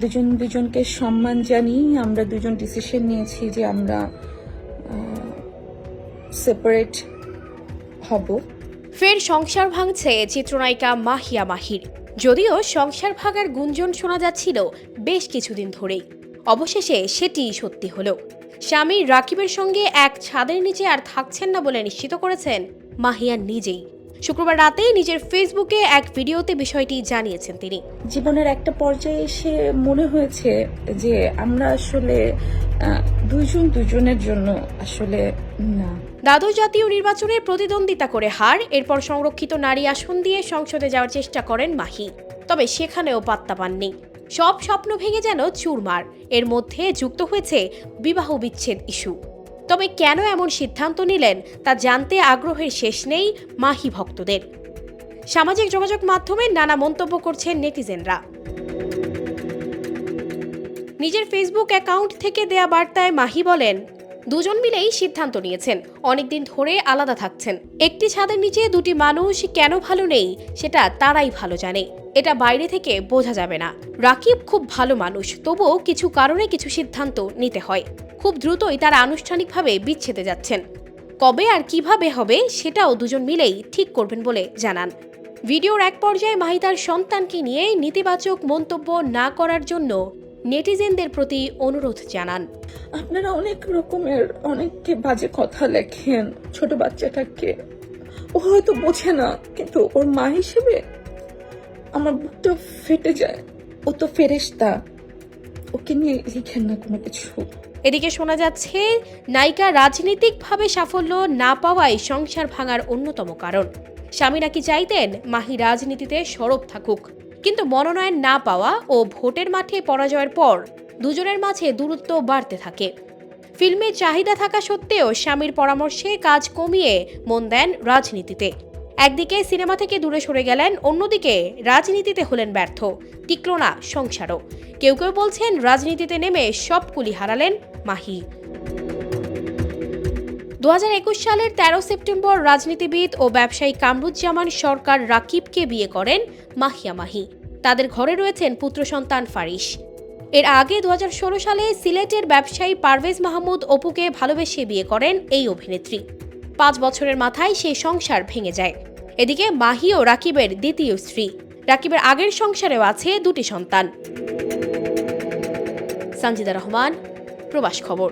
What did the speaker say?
দুজন দুজনকে সম্মান জানিয়ে আমরা দুজন ডিসিশন নিয়েছি যে আমরা সেপারেট হব। ফের সংসার ভাঙছে চিত্রনায়িকা মাহিয়া মাহির। যদিও সংসার ভাগার গুঞ্জন শোনা যাচ্ছিল বেশ কিছুদিন ধরেই। অবশেষে সেটি সত্যি হলো। স্বামী রাকিবের সঙ্গে এক ছাদের নিচে আর থাকছেন না বলে নিশ্চিত করেছেন মাহিয়া নিজেই। শুক্রবার রাতেই নিজের ফেসবুকে এক ভিডিওতে বিষয়টি জানিয়েছেন তিনি। জীবনের একটা পর্যায়ে এসে মনে হয়েছে যে আমরা আসলে দুইজন দুজনের জন্য আসলে না। দ্বাদশ জাতীয় নির্বাচনে প্রতিদ্বন্দ্বিতা করে হার এরপর সংরক্ষিত নারী আসন দিয়ে সংসদে যাওয়ার চেষ্টা করেন মাহি। তবে সেখানেও পাত্তা পাননি। সব স্বপ্ন ভেঙে যেন চুরমার। এর মধ্যে যুক্ত হয়েছে বিবাহ বিচ্ছেদ ইস্যু। তবে কেন এমন সিদ্ধান্ত নিলেন তা জানতে আগ্রহের শেষ নেই মাহি ভক্তদের। সামাজিক যোগাযোগ মাধ্যমে নানা মন্তব্য করছেন নেটিজেনরা। নিজের ফেসবুক অ্যাকাউন্ট থেকে দেয়া বার্তায় মাহি বলেন দুজন মিলেই সিদ্ধান্ত নিয়েছেন। অনেকদিন ধরে আলাদা থাকছেন। একটি ছাদের নিচে দুটি মানুষ কেন ভালো নেই, সেটা তারাই ভালো জানে। এটা বাইরে থেকে বোঝা যাবে না। রাকিব খুব ভালো মানুষ, তবুও কিছু কারণে কিছু সিদ্ধান্ত নিতে হয়। খুব দ্রুতই তারা আনুষ্ঠানিকভাবে বিচ্ছেদে যাচ্ছেন। কবে আর কীভাবে হবে, সেটাও দুজন মিলেই ঠিক করবেন বলে জানান। ভিডিওর এক পর্যায়ে মাহি তার সন্তানকে নিয়ে নেতিবাচক মন্তব্য না করার জন্য নেটিজেনদের প্রতি অনুরোধ জানান। আপনারা অনেক রকমের অনেককে বাজে কথা লেখেন ছোট বাচ্চাটাকে। ও হয়তো বোঝে না কিন্তু ওর মা হিসেবে আমার বুকটা ফেটে যায়। ও তো ফেরেশতা ওকে নিয়ে লিখেন না কোনো কিছু। এদিকে শোনা যাচ্ছে নায়িকা রাজনৈতিকভাবে সাফল্য না পাওয়াই সংসার ভাঙার অন্যতম কারণ। স্বামী নাকি চাইতেন মাহি রাজনীতিতে সরব থাকুক। কিন্তু মনোনয়ন না পাওয়া ও ভোটের মাঠে পরাজয়ের পর দুজনের মাঝে দূরত্ব বাড়তে থাকে। ফিল্মে চাহিদা থাকা সত্ত্বেও স্বামীর পরামর্শে কাজ কমিয়ে মন দেন রাজনীতিতে। একদিকে সিনেমা থেকে দূরে সরে গেলেন, অন্যদিকে রাজনীতিতে হলেন ব্যর্থ, টিকল না সংসারও। কেউ কেউ বলছেন রাজনীতিতে নেমে সব কুলি হারালেন মাহি। দু একুশ সালের ১৩ সেপ্টেম্বর রাজনীতিবিদ ও ব্যবসায়ী কামরুজ্জামান সরকার রাকিবকে বিয়ে করেন মাহিয়া মাহি। তাদের ঘরে রয়েছেন পুত্র সন্তান ফারিস এর আগে দু হাজার ষোলো সালে সিলেটের ব্যবসায়ী পারভেজ মাহমুদ অপুকে ভালোবেসে বিয়ে করেন এই অভিনেত্রী। পাঁচ বছরের মাথায় সেই সংসার ভেঙে যায়। এদিকে মাহি ও রাকিবের দ্বিতীয় স্ত্রী। রাকিবের আগের সংসারেও আছে দুটি সন্তান। সঞ্জিদা রহমান, প্রবাস খবর।